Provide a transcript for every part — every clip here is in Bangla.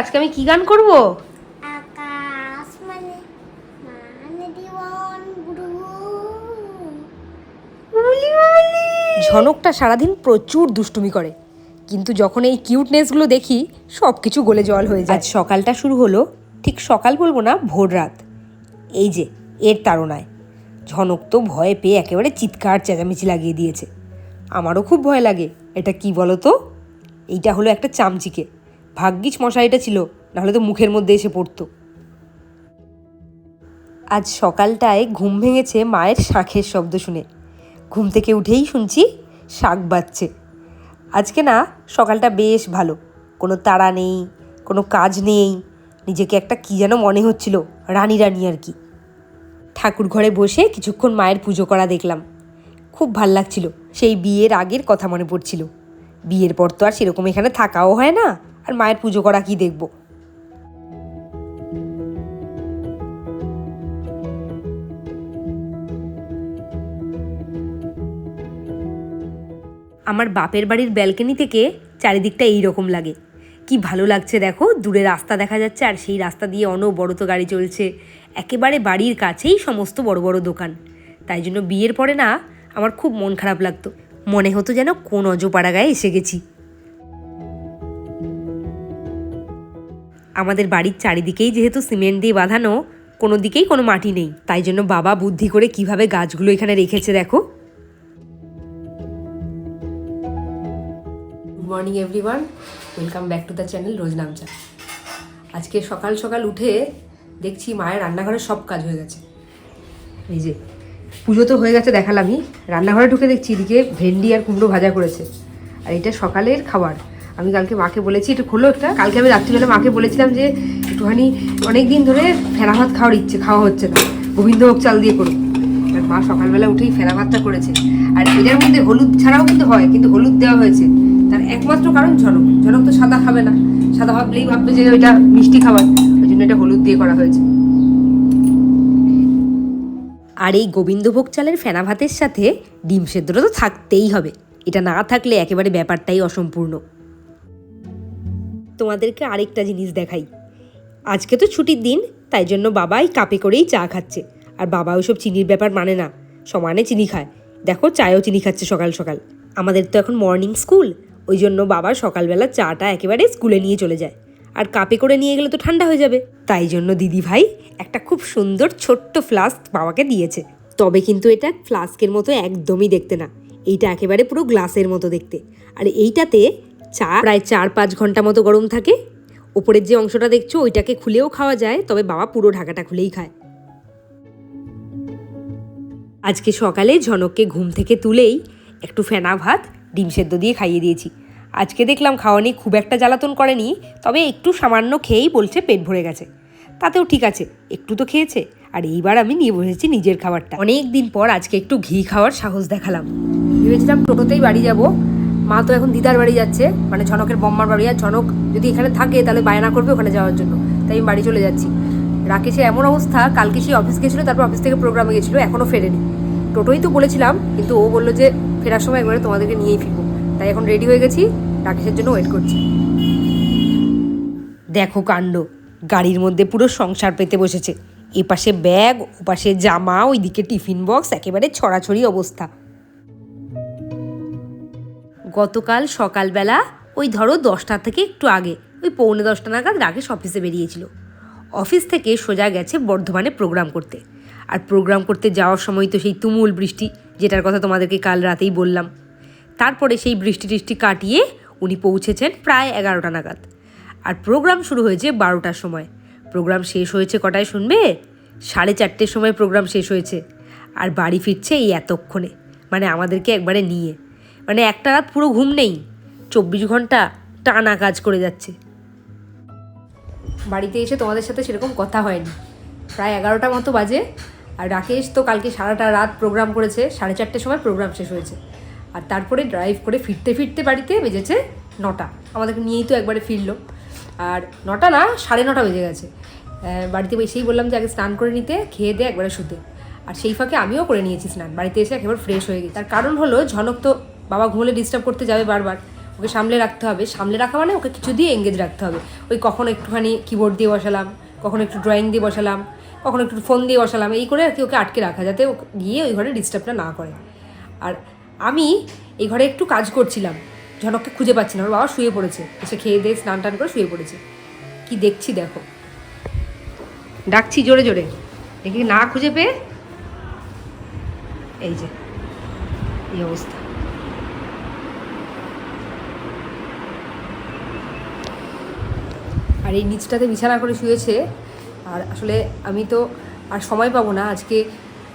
আজকে আমি কি গান করব? আকাশ মানে মানে দিওয়ান গুরু। ঝনকটা সারাদিন প্রচুর দুষ্টুমি করে। কিন্তু যখন এই কিউটনেসগুলো দেখি সব কিছু গলে জল হয়ে যায়। আজ সকালটা শুরু হলো ঠিক সকাল বলব না ভোর রাত। এই যে এর তাড়নায়। ঝনক তো ভয়ে পেয়ে একেবারে চিৎকার চেঁচামেচি লাগিয়ে দিয়েছে। আমারও খুব ভয় লাগে। এটা কি বলো তো এইটা হলো একটা চামচিকে। ভাগ্যিস মশারিটা ছিল, নাহলে তো মুখের মধ্যে এসে পড়তো। আজ সকালটায় ঘুম ভেঙেছে মায়ের শাঁখের শব্দ শুনে। ঘুম থেকে উঠেই শুনছি শাক বাজছে। আজকে না, সকালটা বেশ ভালো। কোনো তাড়া নেই, কোনো কাজ নেই। নিজেকে একটা কী যেন মনে হচ্ছিল, রানী রানী আর কি। ঠাকুর ঘরে বসে কিছুক্ষণ মায়ের পুজো করা দেখলাম। খুব ভালো লাগছিল, সেই বিয়ের আগের কথা মনে পড়ছিল। বিয়ের পর তো আর সেরকম এখানে থাকাও হয় না। আর মায়ের পুজো করা কি দেখব? আমার বাপের বাড়ির ব্যালকনি থেকে চারিদিকটা এই রকম লাগে। কি ভালো লাগছে দেখো, দূরে রাস্তা দেখা যাচ্ছে আর সেই রাস্তা দিয়ে অনবরত গাড়ি চলছে। একেবারে বাড়ির কাছেই সমস্ত বড় বড় দোকান। তাই জন্য বিয়ের পরে না আমার খুব মন খারাপ লাগতো। মনে হতো যেন কোন অজপাড়া গায়ে এসে গেছি। আমাদের বাড়ির চারিদিকেই যেহেতু সিমেন্ট দিয়ে বাঁধানো, কোনো দিকেই কোনো মাটি নেই। তাই জন্য বাবা বুদ্ধি করে কীভাবে গাছগুলো এখানে রেখেছে দেখো। Good morning everyone welcome back to the channel Rojnamcha আজকে সকাল সকাল উঠে দেখছি মায়ের রান্নাঘরে সব কাজ হয়ে গেছে। এই যে, পুজো তো হয়ে গেছে দেখালামই। রান্নাঘরে ঢুকে দেখছি এদিকে ভেন্ডি আর কুমড়ো ভাজা করেছে। আর এটা সকালের খাবার। আমি কালকে মাকে বলেছি, একটু খোলো একটা। কালকে আমি রাত্রিবেলা মাকে বলেছিলাম যে, একটুখানি অনেক দিন ধরে ফেনা ভাত খাওয়ার ইচ্ছে, খাওয়া হচ্ছে না। গোবিন্দভোগ চাল দিয়ে করুন। মা সকালবেলা উঠেই ফেনা ভাতটা করেছে। আর এটার মধ্যে হলুদ ছাড়াও কিন্তু হয়, কিন্তু হলুদ দেওয়া হয়েছে। তার একমাত্র কারণ ঝনক। ঝনক তো সাদা খাবে না। সাদা ভাবলেই ভাববে যে ওইটা মিষ্টি খাবার। ওই জন্য এটা হলুদ দিয়ে করা হয়েছে। আর এই গোবিন্দভোগ চালের ফেনা ভাতের সাথে ডিম সেদ্ধটা তো থাকতেই হবে। এটা না থাকলে একেবারে ব্যাপারটাই অসম্পূর্ণ। তোমাদেরকে আরেকটা জিনিস দেখাই। আজকে তো ছুটির দিন, তাই জন্য বাবাই কাপে করেই চা খাচ্ছে। আর বাবা ওইসব চিনির ব্যাপার মানে না, সমানে চিনি খায়। দেখো চায়ও চিনি খাচ্ছে সকাল সকাল। আমাদের তো এখন মর্নিং স্কুল ওই জন্য বাবা সকালবেলা চাটা একেবারে স্কুলে নিয়ে চলে যায়। আর কাপে করে নিয়ে গেলে তো ঠান্ডা হয়ে যাবে। তাই জন্য দিদি ভাই একটা খুব সুন্দর ছোট্ট ফ্লাস্ক বাবাকে দিয়েছে। তবে কিন্তু এটা ফ্লাস্কের মতো একদমই দেখতে না। এইটা একেবারে পুরো গ্লাসের মতো দেখতে। আর এইটাতে চা, প্রায় চার পাঁচ ঘণ্টা মতো গরম থাকে। ওপরের যে অংশটা দেখছ, ওইটাকে খুলেও খাওয়া যায়, তবে বাবা পুরো ঢাকাটা খুলেই খায়। আজকে সকালে ঝনককে ঘুম থেকে তুলেই একটু ফেনা ভাত, ডিম সেদ্ধ দিয়ে খাইয়ে দিয়েছি। আজকে দেখলাম খাওয়া খাওয়ানি খুব একটা জ্বালাতন করেনি, তবে একটু সামান্য খেয়েই বলছে পেট ভরে গেছে। তাতেও ঠিক আছে, একটু তো খেয়েছে, আর এইবার আমি নিয়ে বসেছি নিজের খাবারটা। অনেক দিন পর আজকে একটু ঘি খাওয়ার সাহস দেখালাম। ভেবেছিলাম টোটোতেই বাড়ি যাব মা তো এখন দিদার বাড়ি যাচ্ছে মানে ঝনকের বম্মার বাড়ি। আর ঝনক যদি এখানে থাকে, তাহলে বায়না করবে ওখানে যাওয়ার জন্য। তাই আমি বাড়ি চলে যাচ্ছি। রাকেশের এমন অবস্থা, কালকে সে অফিস গেছিল, তারপর অফিস থেকে প্রোগ্রামে গেছিল এখনও ফেরেনি। টোটোই তো বলেছিলাম, কিন্তু ও বলল যে ফেরার সময় একবারে তোমাদেরকে নিয়েই ফিরবো। তাই এখন রেডি হয়ে গেছি, রাকেশের জন্য ওয়েট করছি। দেখো কাণ্ড, গাড়ির মধ্যে পুরো সংসার পেতে বসেছে। এপাশে ব্যাগ ওপাশে জামা, ওইদিকে টিফিন বক্স একেবারে ছড়াছড়ি অবস্থা। গতকাল সকালবেলা ওই ধরো দশটা থেকে একটু আগে, ওই পৌনে দশটা নাগাদ রাকেশ অফিসে বেরিয়েছিল। অফিস থেকে সোজা গেছে বর্ধমানে প্রোগ্রাম করতে। আর প্রোগ্রাম করতে যাওয়ার সময় তো সেই তুমুল বৃষ্টি, যেটার কথা তোমাদেরকে কাল রাতেই বললাম। তারপরে সেই বৃষ্টি টিষ্টি কাটিয়ে উনি পৌঁছেছেন প্রায় এগারোটা নাগাদ। আর প্রোগ্রাম শুরু হয়েছে বারোটার সময়। প্রোগ্রাম শেষ হয়েছে কটায় শুনবে? সাড়ে চারটের সময় প্রোগ্রাম শেষ হয়েছে। আর বাড়ি ফিরছে এই এতক্ষণে। মানে আমাদেরকে একবারে নিয়ে। মানে একটা রাত পুরো ঘুম নেই। চব্বিশ ঘণ্টা টানা কাজ করে যাচ্ছে। বাড়িতে এসে তোমাদের সাথে সেরকম কথা হয়নি। প্রায় এগারোটা মতো বাজে আর রাকেশ তো কালকে সারাটা রাত প্রোগ্রাম করেছে, সাড়ে চারটের সময় প্রোগ্রাম শেষ হয়েছে। আর তারপরে ড্রাইভ করে ফিরতে ফিরতে বাড়িতে বেজেছে নটা। আমাদেরকে নিয়েই তো একবারে ফিরলো। আর নটা না, সাড়ে নটা বেজে গেছে। বাড়িতে এসেই বললাম যে আগে স্নান করে নিতে, খেয়ে দিয়ে একবারে শুতে। আর সেই ফাঁকে আমিও করে নিয়েছি স্নান। বাড়িতে এসে একেবারে ফ্রেশ হয়ে গেছি। তার কারণ হলো ঝনক তো বাবা ঘুমলে ডিস্টার্ব করতে যাবে বারবার। ওকে সামলে রাখতে হবে। সামলে রাখা মানে ওকে কিছু দিয়ে এঙ্গেজ রাখতে হবে। ওই কখনো একটুখানি কিবোর্ড দিয়ে বসালাম, কখনো একটু ড্রয়িং দিয়ে বসালাম, কখনো একটু ফোন দিয়ে বসালাম, এই করে আর কি ওকে আটকে রাখা যাতে ও গিয়ে ওই ঘরে ডিস্টার্বটা না করে। আর আমি এই ঘরে একটু কাজ করছিলাম। ঝনককে খুঁজে পাচ্ছি না। ওর বাবা শুয়ে পড়েছে। এসে খেয়ে দিয়ে স্নান টান করে শুয়ে পড়েছে। কি দেখছি দেখো। ডাকছি জোরে জোরে। দেখি না খুঁজে পেয়ে? এই যে, এই অবস্থা। আর এই নিচটাতে বিছানা করে শুয়েছে। আর আসলে আমি তো আর সময় পাবো না আজকে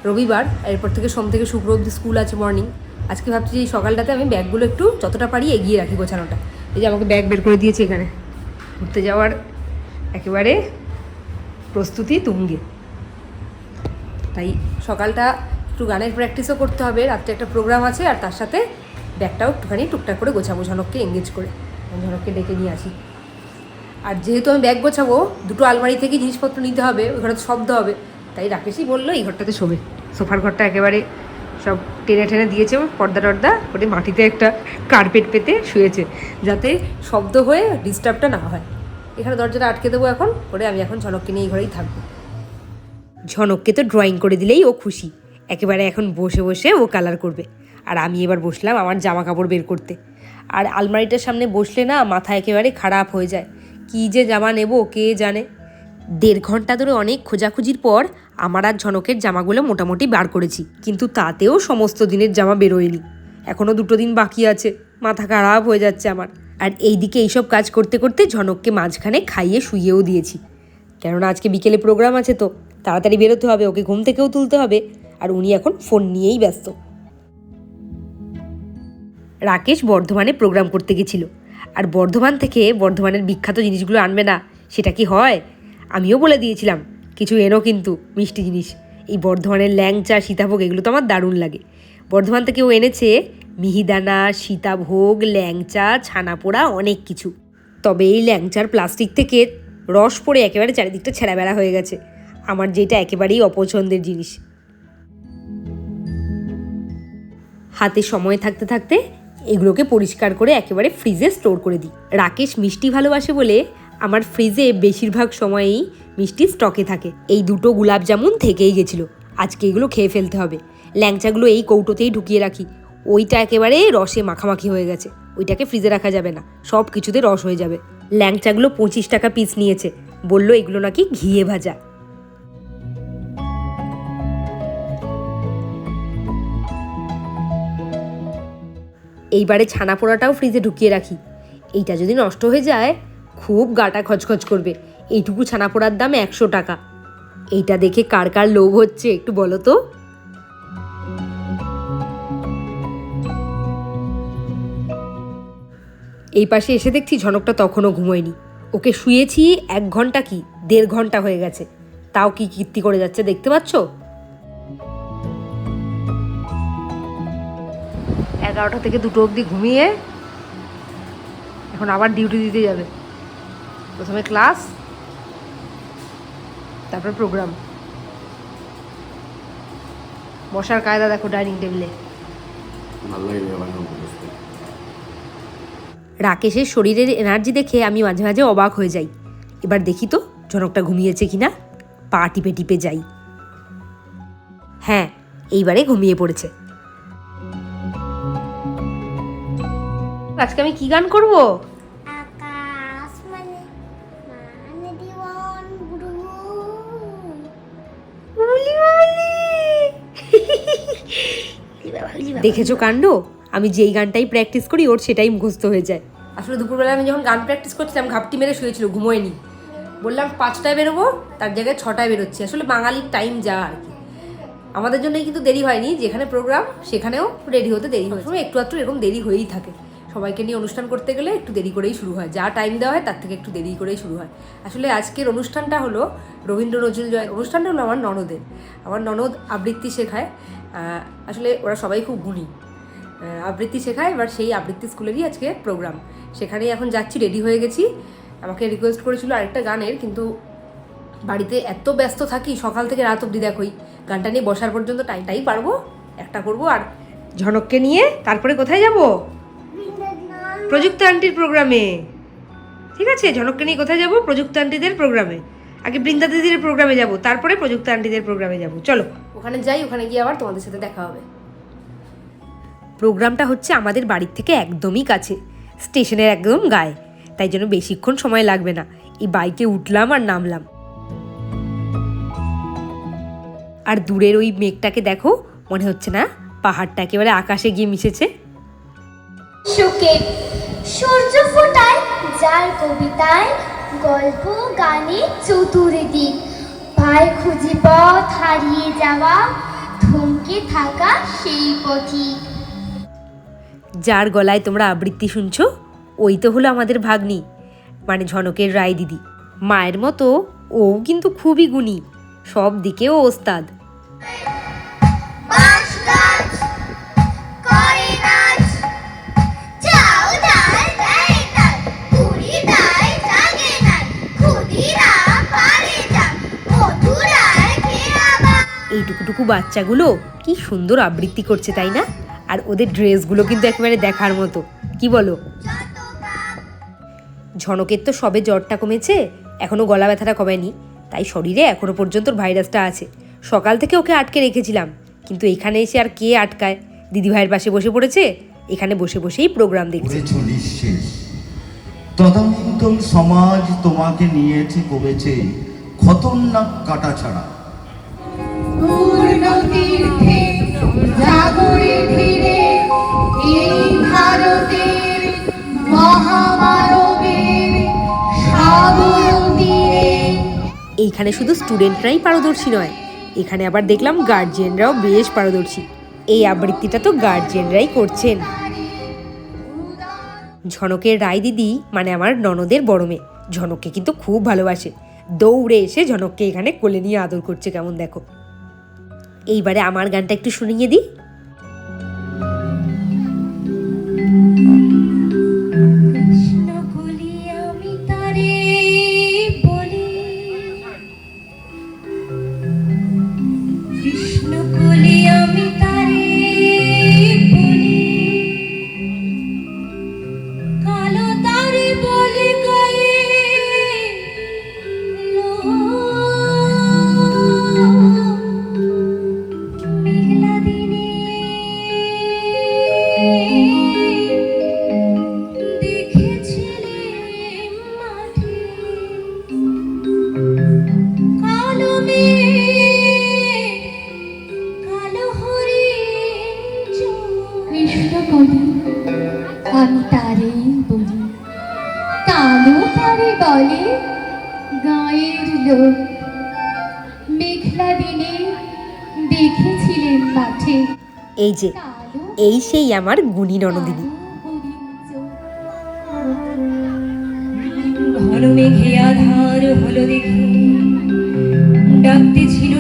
রবিবার, এরপর থেকে সোম থেকে শুক্র অবধি স্কুল আছে মর্নিং আজকে ভাবছি এই সকালটাতে আমি ব্যাগগুলো একটু যতটা পারি এগিয়ে রাখি গোছানোটা। এই যে আমাকে ব্যাগ বের করে দিয়েছে এখানে। ঘুরতে যাওয়ার একেবারে প্রস্তুতি তুঙ্গে। তাই সকালটা একটু গানের প্র্যাকটিসও করতে হবে, রাত্রে একটা প্রোগ্রাম আছে, আর তার সাথে ব্যাগটাও একটুখানি টুকটাক করে গোছাবো ঝনককে এঙ্গেজ করে। ঝনককে ডেকে নিয়ে আসি। আর যেহেতু আমি ব্যাগ গোছাবো, দুটো আলমারি থেকে জিনিসপত্র নিতে হবে, ওই ঘরে শব্দ হবে। তাই রাকেশই বলল, এই ঘরটাতে শোবে। সোফার ঘরটা একেবারে সব টেনে টেনে দিয়েছে পর্দা টর্দা ওটি মাটিতে একটা কার্পেট পেতে শুয়েছে, যাতে শব্দ হয়ে ডিস্টার্বটা না হয়। এখানে দরজাটা আটকে দেবো এখন করে আমি এখন ঝনককে নিয়ে এই ঘরেই থাকব। ঝনককে তো ড্রয়িং করে দিলেই ও খুশি। একেবারে এখন বসে বসে ও কালার করবে। আর আমি এবার বসলাম আমার জামা কাপড় বের করতে। আর আলমারিটার সামনে বসলে না মাথা একেবারে খারাপ হয়ে যায়। কী যে জামা নেব, কে জানে? দেড় ঘণ্টা ধরে অনেক খোঁজাখুঁজির পর আমার আর ঝনকের জামাগুলো মোটামুটি বার করেছি, কিন্তু তাতেও সমস্ত দিনের জামা বেরোয়নি। এখনও দুটো দিন বাকি আছে, মাথা খারাপ হয়ে যাচ্ছে আমার। আর এইদিকে এইসব কাজ করতে করতে ঝনককে মাঝখানে খাইয়ে শুইয়েও দিয়েছি। কেননা আজকে বিকেলে প্রোগ্রাম আছে তো, তাড়াতাড়ি বেরোতে হবে, ওকে ঘুম থেকেও তুলতে হবে, আর উনি এখন ফোন নিয়েই ব্যস্ত। রাকেশ বর্ধমানে প্রোগ্রাম করতে গেছিল। আর বর্ধমান থেকে বর্ধমানের বিখ্যাত জিনিসগুলো আনবে না, সেটা কি হয়? আমিও বলে দিয়েছিলাম, কিছু এনো কিন্তু, মিষ্টি জিনিস। এই বর্ধমানের ল্যাংচা, সীতাভোগ, এগুলো তো আমার দারুণ লাগে। বর্ধমান থেকে ও এনেছে মিহিদানা, সীতাভোগ, ল্যাংচা, ছানাপোড়া, অনেক কিছু। তবে এই ল্যাংচার প্লাস্টিক থেকে রস পড়ে একেবারে চারিদিকটা ছেঁড়া বেড়া হয়ে গেছে। আমার যেটা একেবারেই অপছন্দের জিনিস। হাতে সময় থাকতে থাকতে এগুলোকে পরিষ্কার করে একেবারে ফ্রিজে স্টোর করে দিই। রাকেশ মিষ্টি ভালোবাসে বলে আমার ফ্রিজে বেশিরভাগ সময়েই মিষ্টি স্টকে থাকে। এই দুটো গুলাব জামুন থেকেই গেছিল। আজকে এগুলো খেয়ে ফেলতে হবে। ল্যাংচাগুলো এই কৌটোতেই ঢুকিয়ে রাখি। ওইটা একেবারে রসে মাখামাখি হয়ে গেছে। ওইটাকে ফ্রিজে রাখা যাবে না। সব কিছুতে রস হয়ে যাবে। ল্যাংচাগুলো পঁচিশ টাকা পিস নিয়েছে। বলল এগুলো নাকি ঘিয়ে ভাজা। এইবারে ছানা পোড়াটাও ফ্রিজে ঢুকিয়ে রাখি। এইটা যদি নষ্ট হয়ে যায়, খুব গাটা খচখচ করবে। এইটুকু ছানা পোড়ার দাম একশো টাকা। এইটা দেখে কার কার লোভ হচ্ছে একটু বলো তো? এই পাশে এসে দেখছি ঝনকটা তখনও ঘুমোয়নি। ওকে শুয়েছি এক ঘণ্টা কি? দেড় ঘণ্টা হয়ে গেছে। তাও কি কীর্তি করে যাচ্ছে দেখতে পাচ্ছ? এগারোটা থেকে দুটো অবধি ঘুমিয়ে এখন আবার ডিউটি দিতে যাবে। প্রথমে ক্লাস তারপর প্রোগ্রাম। বসার কায়দা দেখো ডাইনিং টেবিলে। রাকেশের শরীরের এনার্জি দেখে আমি মাঝে মাঝে অবাক হয়ে যাই। এবার দেখি তো জনকটা ঘুমিয়েছে কিনা? পা টিপে টিপে যাই। হ্যাঁ এইবারে ঘুমিয়ে পড়েছে। আজকে আমি কি গান করব? আকাশ মানে মানে দিওয়ান গুরু। দেখেছ কাণ্ড? আমি যেই গানটাই প্র্যাকটিস করি ওর সেটাই মুখস্থ হয়ে যায়। আসলে দুপুরবেলা আমি যখন গান প্র্যাকটিস করছিলাম ঘাপটি মেরে শুয়েছিল ঘুমোয়নি। বললাম পাঁচটায় বেরোবো তার জায়গায় ছটায় বেরোচ্ছি। আসলে বাঙালির টাইম যা আর কি। আমাদের জন্যই কিন্তু দেরি হয়নি যেখানে প্রোগ্রাম সেখানেও রেডি হতে দেরি হয়। একটু একটু এরকম দেরি হয়েই থাকে। সবাইকে নিয়ে অনুষ্ঠান করতে গেলে একটু দেরি করেই শুরু হয়। যা টাইম দেওয়া হয় তার থেকে একটু দেরি করেই শুরু হয়। আসলে আজকের অনুষ্ঠানটা হলো রবীন্দ্র নজরুল জয় অনুষ্ঠানটা হলো আমার ননদের। আমার ননদ আবৃত্তি শেখায়। আসলে ওরা সবাই খুব গুণী। আবৃত্তি শেখায়, এবার সেই আবৃত্তি স্কুলেরই আজকে প্রোগ্রাম সেখানেই এখন যাচ্ছি রেডি হয়ে গেছি। আমাকে রিকোয়েস্ট করেছিল আরেকটা গানের, কিন্তু বাড়িতে এত ব্যস্ত থাকি, সকাল থেকে রাত অবধি দেখোই গানটা নিয়ে বসার পর্যন্ত টাইমটাই পারব, একটা করব, আর ঝনককে নিয়ে তারপরে কোথায় যাব? প্রযুক্ত আন্টির প্রোগ্রামে। ঠিক আছে ঝনককে নিয়ে কোথায় যাব? প্রযুক্ত আন্টিদের প্রোগ্রামে। আগে বৃন্দা দিদির প্রোগ্রামে যাব তারপরে প্রযুক্ত আন্টিদের প্রোগ্রামে যাব। চলো। ওখানে যাই ওখানে গিয়ে আবার তোমাদের সাথে দেখা হবে। প্রোগ্রামটা হচ্ছে আমাদের বাড়ির থেকে একদমই কাছে স্টেশনের একদম গায়ে। তাই জন্য বেশিক্ষণ সময় লাগবে না। এই বাইকে উঠলাম আর নামলাম। আর দূরের ওই মেঘটাকে দেখো মনে হচ্ছে না? পাহাড়টা একেবারে আকাশে গিয়ে মিশেছে। সূর্য ফোটায় যার কবিতায়, গল্প, গানে চতুর্দিক। পায় খুঁজি পথ হারিয়ে যাওয়া থমকে থাকা সেই পথিক। যার গলায় তোমরা আবৃত্তি শুনছো, ওই তো হলো আমাদের ভাগ্নি মানে ঝনকের রায় দিদি। মায়ের মতো, ও কিন্তু খুবই গুণী, সব দিকেও ওস্তাদ। এই টুকুটুকু বাচ্চাগুলো কি সুন্দর আবৃত্তি করছে, তাই না? আর ওদের ড্রেসগুলো কিন্তু একেবারে দেখার মতো। কি বলো? ঝনকের তো সবে জ্বরটা কমেছে এখনও গলা ব্যথাটা কমেনি। তাই শরীরে এখনও পর্যন্ত ভাইরাসটা আছে। সকাল থেকে ওকে আটকে রেখেছিলাম, কিন্তু এখানে এসে আর কে আটকায়? দিদিভাইয়ের পাশে বসে পড়েছে, এখানে বসে বসেই প্রোগ্রাম দেখছে। তদানীন্তন সমাজ তোমাকে নিয়েছে কবেছে খতরনাক কাটা ছাড়া। সাগর এইখানে শুধু স্টুডেন্টরাই পারদর্শী নয়, এখানে আবার দেখলাম গার্জিয়ানরাও বেশ পারদর্শী। এই আবৃত্তিটা তো গার্জিয়ানরাই করছেন। ঝনকের রায় দিদি মানে আমার ননদের বড় মেয়ে, ঝনককে কিন্তু খুব ভালোবাসে। দৌড়ে এসে ঝনককে এখানে কোলে নিয়ে আদর করছে, কেমন দেখো। এইবারে আমার গানটা একটু শুনিয়ে দিই। কলি আমি তারে বলি কালো তারে বলে গায়ের লোক। মেঘলা দিনে দেখেছিলেন মাঠে এই যে এই সেই আমার গুণী ননদিনী ঘন মেঘে আধার হলো দেখে ডাকতে ছিল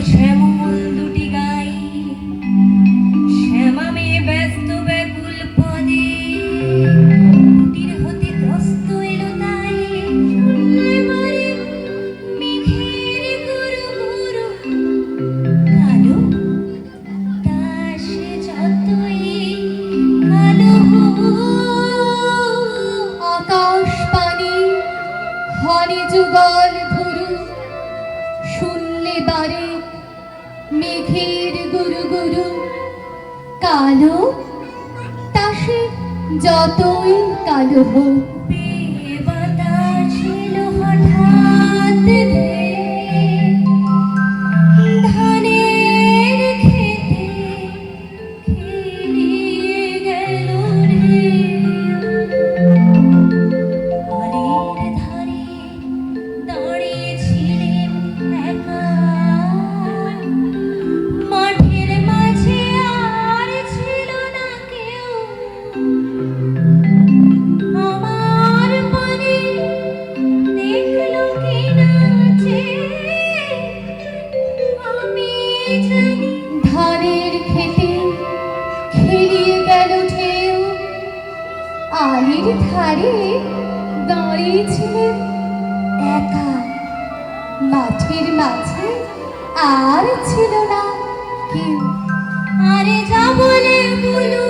ধানের খেতে খেলিয়ে গেল ঢেউ। আলির ধারে দাঁড়িয়েছিলেন একা। মাঠের মাঝে আর ছিল না কেউ। আরে যা বলে বলু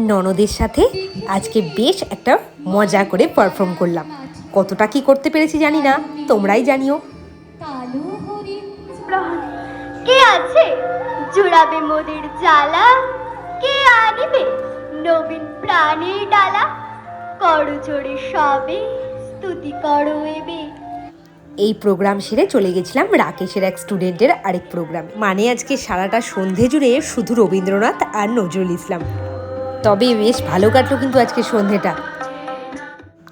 ননদের সাথে আজকে বেশ একটা মজা করে পারফর্ম করলাম। কতটা কি করতে পেরেছি জানি না তোমরাই জানিও। কে আছে? জুড়াবে মোদের জ্বালা। কে আনিবে? নবীন প্রাণের ডালা। করো জোরে সবে, স্তুতি করো এবে। এই প্রোগ্রাম সেরে চলে গেছিলাম রাকেশের এক স্টুডেন্টের আরেক প্রোগ্রামে। মানে আজকে সারাটা সন্ধে জুড়ে শুধু রবীন্দ্রনাথ আর নজরুল ইসলাম। তবে বেশ ভালো কাটলো কিন্তু আজকে সন্ধেটা।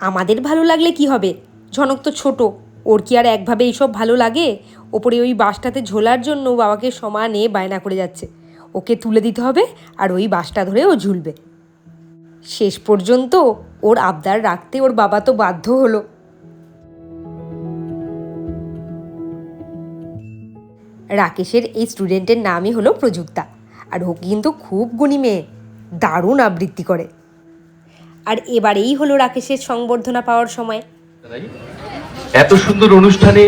আমাদের ভালো লাগলে কি হবে? ঝনক তো ছোট। ওর কি আর একভাবে এইসব ভালো লাগে? ওপরে ওই বাসটাতে ঝোলার জন্য বাবাকে সমানে বায়না করে যাচ্ছে। ওকে তুলে দিতে হবে আর ওই বাসটা ধরে ও ঝুলবে। শেষ পর্যন্ত ওর আবদার রাখতে ওর বাবা তো বাধ্য হলো। রাকেশের এই স্টুডেন্টের নামই হলো প্রযুক্তা। আর ও কিন্তু খুব গুণী মেয়ে। দারুণ আবৃত্তি করে। আর এবারেই হলো রাকেশের সংবর্ধনা পাওয়ার সময়। এত সুন্দর অনুষ্ঠানে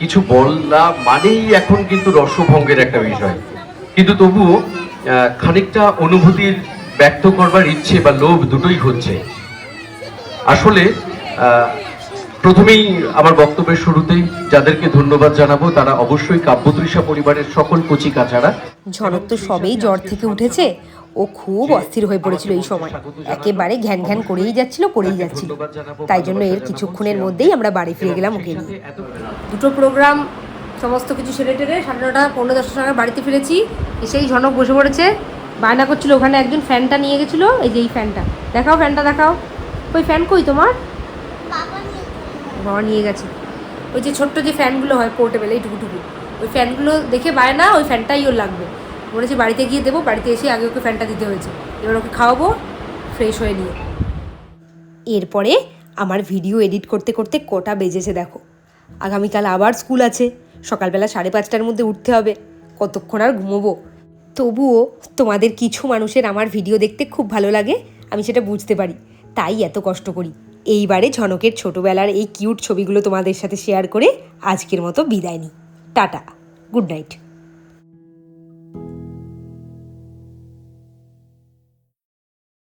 কিছু বলা মানেই এখন কিন্তু রসভঙ্গের একটা বিষয়। কিন্তু তবুও খানিকটা অনুভূতির ব্যক্ত করবার ইচ্ছে বা লোভ দুটোই হচ্ছে আসলে প্রথমেই আমার বক্তব্যের শুরুতেই যাদেরকে ধন্যবাদ জানাব তারা অবশ্যই কাব্যতৃষা পরিবারের সকল কচি কাচারা ঝনক তো সবেই জ্বর থেকে উঠেছে। ও খুব অস্থির হয়ে পড়েছিল এই সময়। একেবারে ঘ্যান ঘ্যান করেই যাচ্ছিল করেই যাচ্ছিল। তাই জন্য এর কিছুক্ষণের মধ্যেই আমরা বাড়ি ফিরে গেলাম ওকে নিয়ে। দুটো প্রোগ্রাম সমস্ত কিছু সেরে টেরে সাড়ে নটা পনেরো দশটার সময় বাড়িতে ফিরেছি। এসেই ঝনক বসে পড়েছে। বায়না করছিল ওখানে একজন ফ্যানটা নিয়ে গেছিল। এই যে এই ফ্যানটা। দেখাও ফ্যানটা দেখাও। ওই ফ্যান কই তোমার? বাবা নিয়ে গেছে। ওই যে ছোট্ট যে ফ্যানগুলো হয় পোর্টেবল এই টুকুটুকু ওই ফ্যানগুলো দেখে পায় না, ওই ফ্যানটাই ওর লাগবে। বলেছে বাড়িতে গিয়ে দেবো, বাড়িতে এসে আগে ওকে ফ্যানটা দিতে হয়েছে। এবার ওকে খাওয়াবো ফ্রেশ হয়ে নিয়ে। এরপরে আমার ভিডিও এডিট করতে করতে কটা বেজেছে দেখো। আগামীকাল আবার স্কুল আছে, সকালবেলা সাড়ে পাঁচটার মধ্যে উঠতে হবে, কতক্ষণ আর ঘুমোবো? তবুও তোমাদের কিছু মানুষের আমার ভিডিও দেখতে খুব ভালো লাগে, আমি সেটা বুঝতে পারি, তাই এত কষ্ট করি। এইবারে ঝনকের ছোটোবেলার এই কিউট ছবিগুলো তোমাদের সাথে শেয়ার করে আজকের মতো বিদায় নিই। Tata good night